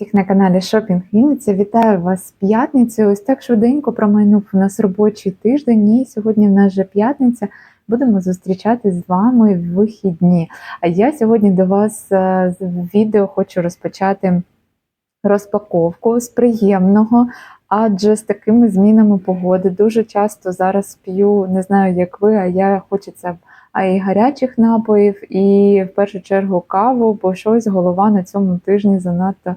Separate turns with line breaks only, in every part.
Всіх на каналі Шопінг Вінниця. Вітаю вас з п'ятницею. Ось так швиденько промайнув у нас робочий тиждень. І сьогодні в нас вже п'ятниця. Будемо зустрічатись з вами в вихідні. А я сьогодні до вас е, з відео хочу розпочати розпаковку з приємного. Адже з такими змінами погоди дуже часто зараз п'ю, не знаю, як ви, а я хочеться а і гарячих напоїв, і в першу чергу каву, бо щось голова на цьому тижні занадто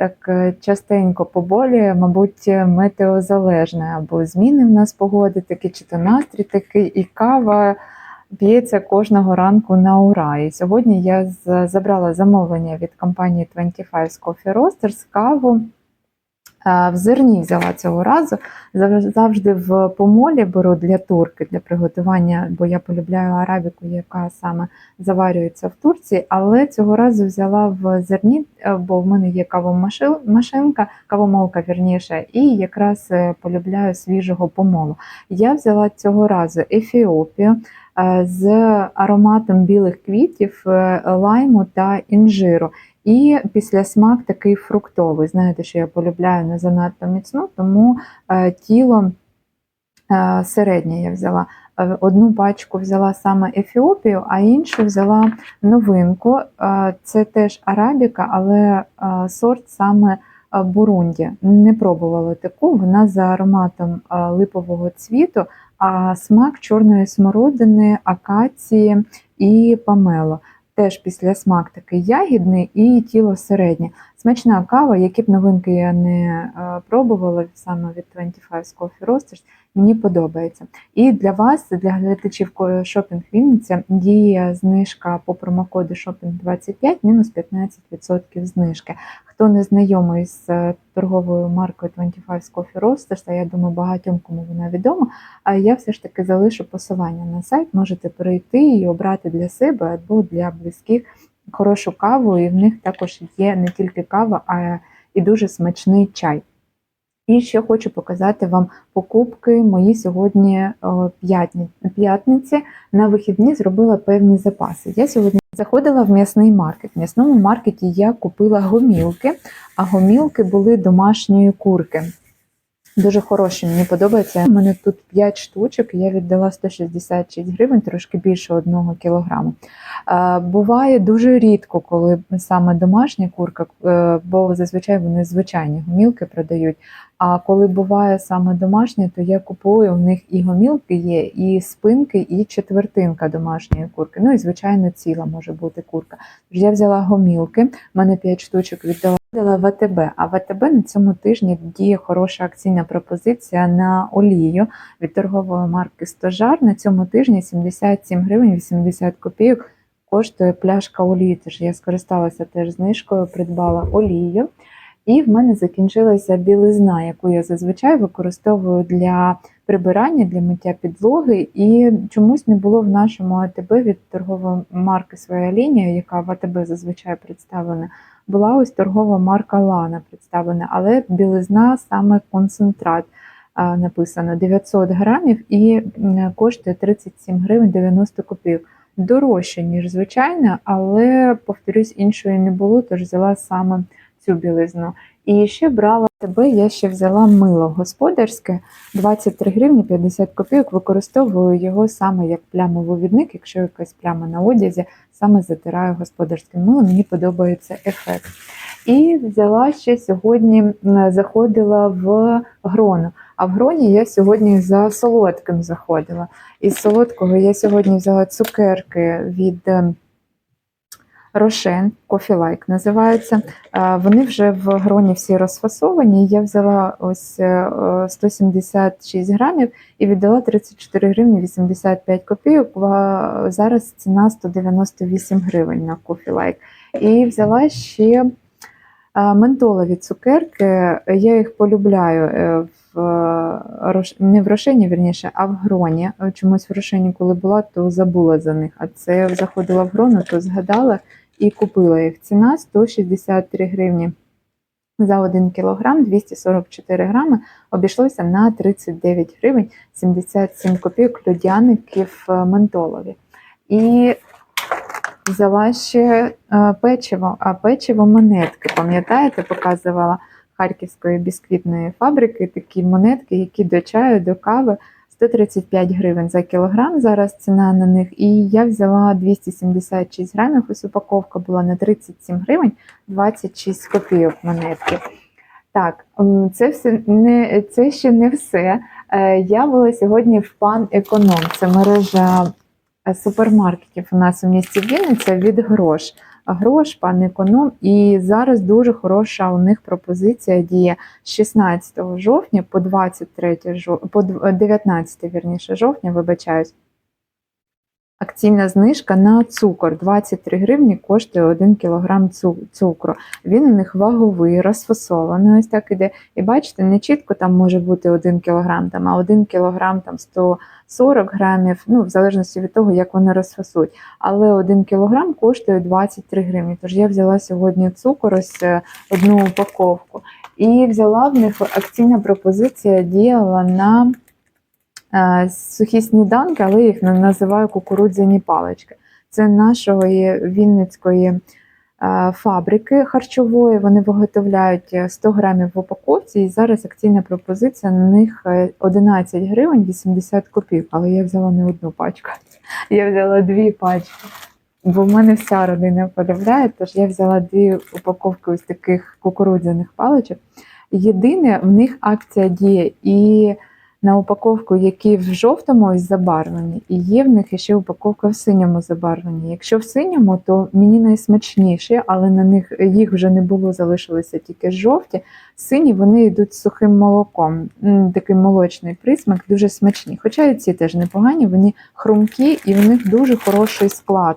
так е, частенько поболює, мабуть, метеозалежне, або зміни в нас погоди, такі чи то настрій такий, і кава б'ється кожного ранку на ура. І сьогодні я забрала замовлення від компанії 25 Coffee Roasters каву. В зерні взяла цього разу. Завжди в помолі беру для турки, для приготування, бо я полюбляю арабіку, яка саме заварюється в Турції. Але цього разу взяла в зерні, е, бо в мене є кавомашинка, кавомолка вірніше, і якраз е, полюбляю свіжого помолу. Я взяла цього разу Ефіопію е, з ароматом білих квітів, лайму та інжиру. І після смак такий фруктовий. Знаєте, що я полюбляю не занадто міцну, тому е, тіло е, середнє я взяла. Е, Одну пачку взяла саме Ефіопію, а іншу взяла новинку. Це теж арабіка, але сорт саме Бурунді. Не пробувала таку, вона за ароматом липового цвіту, а смак чорної смородини, акації і помело. Теж після смак такий ягідний і тіло середнє. Смачна кава, які б новинки я не е, пробувала саме від 25 Coffee Roasters, мені подобається. І для вас, для глядачів Шопінг Вінниця, діє знижка по промокоду Шопінг 25 мінус 15% знижки. Хто не знайомий з е, торговою маркою 25 Coffee Roasters, а я думаю, багатьом кому вона відома, а я все ж таки залишу посилання на сайт, можете перейти і обрати для себе або для близьких хорошу каву, і в них також є не тільки кава, а і дуже смачний чай. І ще хочу показати вам покупки мої сьогодні п'ятниці. На вихідні зробила певні запаси. Я сьогодні заходила в м'ясний маркет. В м'ясному маркеті я купила гомілки, а гомілки були домашньої курки. Дуже хороші, мені подобається. У мене тут 5 штучок, і я віддала 166 гривень, трошки більше 1 кілограму. Буває дуже рідко, коли саме домашня курка, е, бо зазвичай вони звичайні гомілки продають. А коли буває саме домашня, то я купую. У них і гомілки є, і спинки, і четвертинка домашньої курки. Ну і звичайно, ціла може бути курка. Я взяла гомілки, в мене 5 штучок віддала. Віддала в а в АТБ на цьому тижні діє хороша акційна пропозиція на олію від торгової марки Стожар. На цьому тижні 77 гривень 80 копійок коштує пляшка олії. Тож я скористалася теж знижкою, придбала олію. І в мене закінчилася білизна, яку я зазвичай використовую для прибирання, для миття підлоги. І чомусь не було в нашому АТБ від торгової марки своя лінія, яка в АТБ зазвичай представлена. Була ось торгова марка Лана представлена, але білизна саме концентрат написано 900 грамів і коштує 37 гривень 90 копійок. Дорожче, ніж звичайно, але, повторюсь, іншої не було, тож взяла саме цю білизну. І ще брала тебе, я ще взяла мило господарське 23 гривні 50 копійок. Використовую його саме як плямовивідник, якщо якась пляма на одязі, саме затираю господарським милом. Мені подобається ефект. І взяла ще сьогодні, заходила в грону. А в гроні я сьогодні за солодким заходила. Із солодкого я сьогодні взяла цукерки від е, Рошен, називаються. Е, Вони вже в гроні всі розфасовані. Я взяла ось е, е, 176 грамів і віддала 34 гривні 85 копійок. Зараз ціна 198 гривень на Like. І взяла ще ментолові цукерки. Я їх полюбляю е, в е, не в Рошені, вірніше, а в гроні. Чомусь в Рошені, коли була, то забула за них. А це заходила в грону, то згадала і купила їх. Ціна 163 гривні за 1 кілограм, 244 грами. Обійшлося на 39 гривень 77 копійок людяників е, ментолові. І взяла ще печиво, а печиво монетки. Пам'ятаєте, показувала Харківської бісквітної фабрики такі монетки, які до чаю, до кави 135 гривень за кілограм. Зараз ціна на них. І я взяла 276 грамів. Ось упаковка була на 37 гривень 26 копійок монетки. Так, це все не це ще не все. Е, Я була сьогодні в пан Економ. Це мережа е, супермаркетів у нас у місті Вінниця від грош. Грош, пан економ, і зараз дуже хороша у них пропозиція діє з 16 жовтня по 23 жов... по дв- 19 вірніше жовтня, вибачаюсь. Акційна знижка на цукор 23 гривні коштує 1 кг цукру. Він у них ваговий, розфасований, ось так іде. І бачите, не чітко там може бути 1 кг, там, а 1 кг там 140 грамів, ну, в залежності від того, як вони розфасують. Але 1 кг коштує 23 гривні. Тож я взяла сьогодні цукор, ось е, одну упаковку. І взяла в них акційна пропозиція діяла на сухі сніданки, але їх на- називаю кукурудзяні палички. Це нашої Вінницької е, фабрики харчової. Вони виготовляють е, 100 грамів в упаковці, і зараз акційна пропозиція на них е, 11 гривень 80 копійок. Але я взяла не одну пачку, я взяла дві пачки. Бо в мене вся родина полюбляє, тож я взяла дві упаковки ось таких кукурудзяних паличок. Єдине, в них акція діє і на упаковку, які в жовтому ось забарвлені, і є в них ще упаковка в синьому забарвлені. Якщо в синьому, то мені найсмачніші, але на них їх вже не було, залишилися тільки жовті. Сині вони йдуть з сухим молоком. Такий молочний присмак, дуже смачні. Хоча і ці теж непогані, вони хрумкі і в них дуже хороший склад.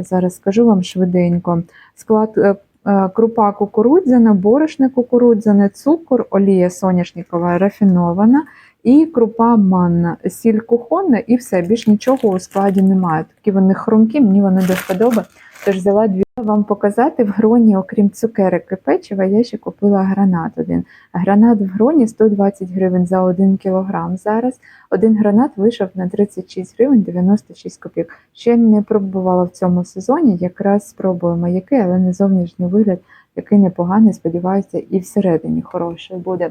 Зараз скажу вам швиденько. Склад е, крупа кукурудзяна, борошне кукурудзяне, цукор, олія соняшникова рафінована і крупа манна, сіль кухонна і все. Більш нічого у складі немає. Такі вони хрумкі, мені вони до вподоби. Тож взяла дві вам показати в гроні, окрім цукерок і печива, я ще купила гранат один. Гранат в гроні 120 гривень за 1 кілограм зараз. Один гранат вийшов на 36 гривень 96 копійок. Ще не пробувала в цьому сезоні, якраз спробуємо який, але на зовнішній вигляд такий непоганий, сподіваюся, і всередині хороший буде.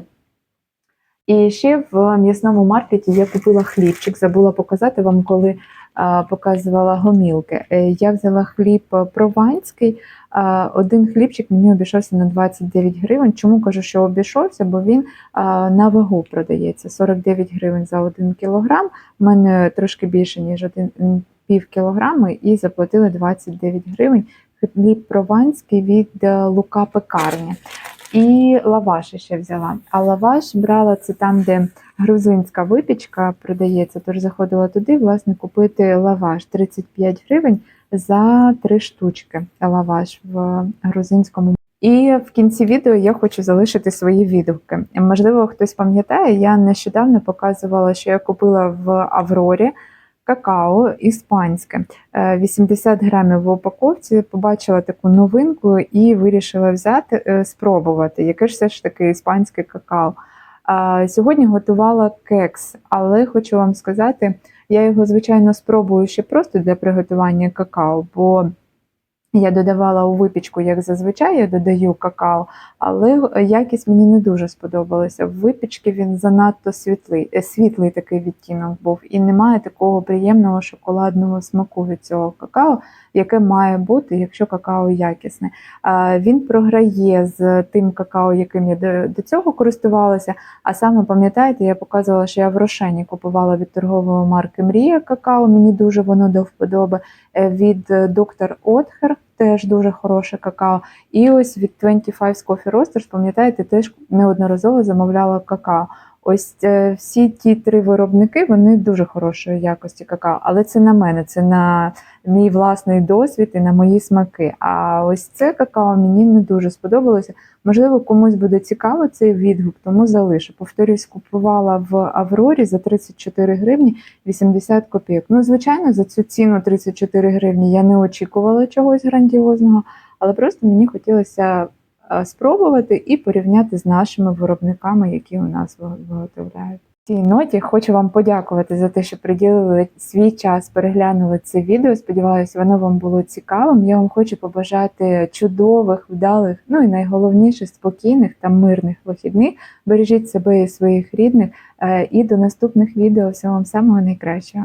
І ще в м'ясному маркеті я купила хлібчик, забула показати вам, коли а, показувала гомілки. Е, Я взяла хліб е, прованський. Один хлібчик мені обійшовся на 29 гривень. Чому кажу, що обійшовся? Бо він на вагу продається 49 гривень за 1 кілограм. У мене трошки більше, ніж один пів кілограми, і заплатили 29 гривень. Хліб прованський від е, Лука Пекарня. І лаваш ще взяла. А лаваш брала це там, де грузинська випічка продається. Тож заходила туди, власне, купити лаваш 35 гривень за три штучки. Лаваш в грузинському. І в кінці відео я хочу залишити свої відгуки. Можливо, хтось пам'ятає, я нещодавно показувала, що я купила в Аврорі какао іспанське. Е, 80 грамів в упаковці. Побачила таку новинку і вирішила взяти, е, спробувати, яке ж все ж таки іспанське какао. Сьогодні готувала кекс, але хочу вам сказати, я його, звичайно, спробую ще просто для приготування какао, бо я додавала у випічку, як зазвичай, я додаю какао, але якість мені не дуже сподобалася. В випічці він занадто світлий, е, світлий такий відтінок був, і немає такого приємного шоколадного смаку від цього какао, яке має бути, якщо какао якісне. Він програє з тим какао, яким я до, до цього користувалася. А саме пам'ятаєте, я показувала, що я в Рошені купувала від торгової марки Мрія какао. Мені дуже воно до вподоби. Е, Від доктор Отхер теж дуже хороше какао. І ось від 25 Coffee Roasters, пам'ятаєте, теж неодноразово замовляла какао. Ось е, всі ті три виробники вони дуже хорошої якості какао, але це на мене, це на мій власний досвід і на мої смаки. А ось це какао мені не дуже сподобалося. Можливо, комусь буде цікаво цей відгук, тому залишу. Повторюсь, купувала в Аврорі за 34 гривні 80 копійок. Ну, звичайно, за цю ціну 34 гривні я не очікувала чогось грандіозного, але просто мені хотілося спробувати і порівняти з нашими виробниками, які у нас виготовляють. цій ноті хочу вам подякувати за те, що приділили свій час, переглянули це відео. Сподіваюся, воно вам було цікавим. Я вам хочу побажати чудових, вдалих, ну і найголовніше спокійних та мирних вихідних. Бережіть себе і своїх рідних. Е, І до наступних відео. Всього вам самого найкращого.